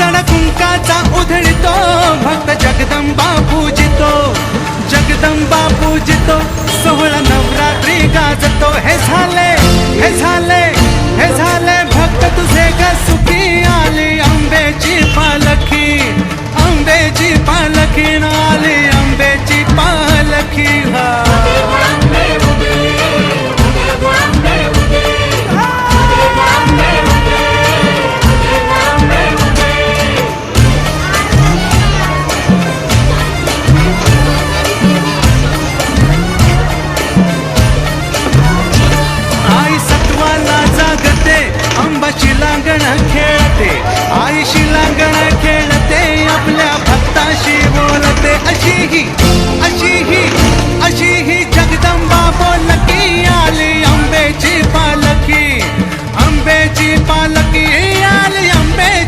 सण कुंकाचा उधळतो भक्त जगदंबा पूजितो. जगदंबा पूजितो सोहळा नवरात्री गाजतो हे झालं लागण खेळते. आयुष्य